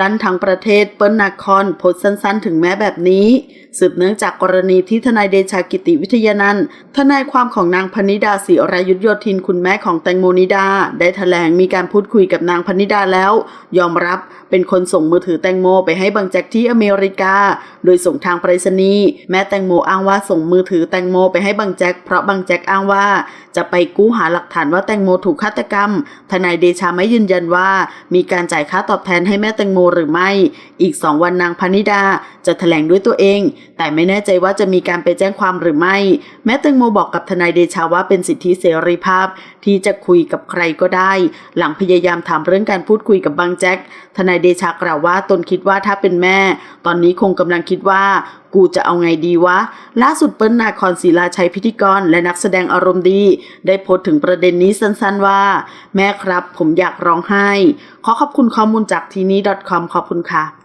ลั่นทั้งประเทศเปิ้ลนาคอนโพสสั้น ๆ ถึงแม่แบบนี้ สืบเนื่องจากกรณีที่ทนายเดชากิติวิทยานันท์ทนายความของนางพนิดาศรีรายุทธโยธินคุณแม่ของแตงโมนิดา ได้แถลงมีการพูดคุยกับนางพนิดาแล้ว ยอมรับเป็นคนส่งมือถือแตงโมไปให้บางแจ็คที่อเมริกา โดยส่งทางไปรษณีย์แม่แตงโมอ้างว่าส่งมือถือแตงโมไปให้บางแจ็คเพราะบางแจ็คอ้างว่าจะไปกู้หาหลักฐานว่าแตงโมถูกฆาตกรรม ทนายเดชาไม่ยืนยันว่า มีการจ่ายค่าตอบแทนให้แม่แตงโมหรือไม่ อีกสองวันนางพนิดาจะแถลงด้วยตัวเอง แต่ไม่แน่ใจว่าจะมีการไปแจ้งความหรือไม่ แม่แตงโมบอกกับทนายเดชาว่าเป็นสิทธิเสรีภาพ ที่จะคุยกับใครก็ได้ หลังพยายามถามเรื่องการพูดคุยกับบางแจ็คทนายเดชากล่าวว่าตนคิดว่าถ้าเป็นแม่ ตอนนี้คงกำลังคิดว่า กูจะเอาไงดีวะ ล่าสุดเปิ้ลนาคอนศิลาชัยพิธีกร และนักแสดงอารมณ์ดี ได้โพสต์ถึงประเด็นนี้สั้นๆว่า แม่ครับผมอยากร้องไห้ ขอขอบคุณข้อมูลจากทีนี้ .com ขอบคุณค่ะ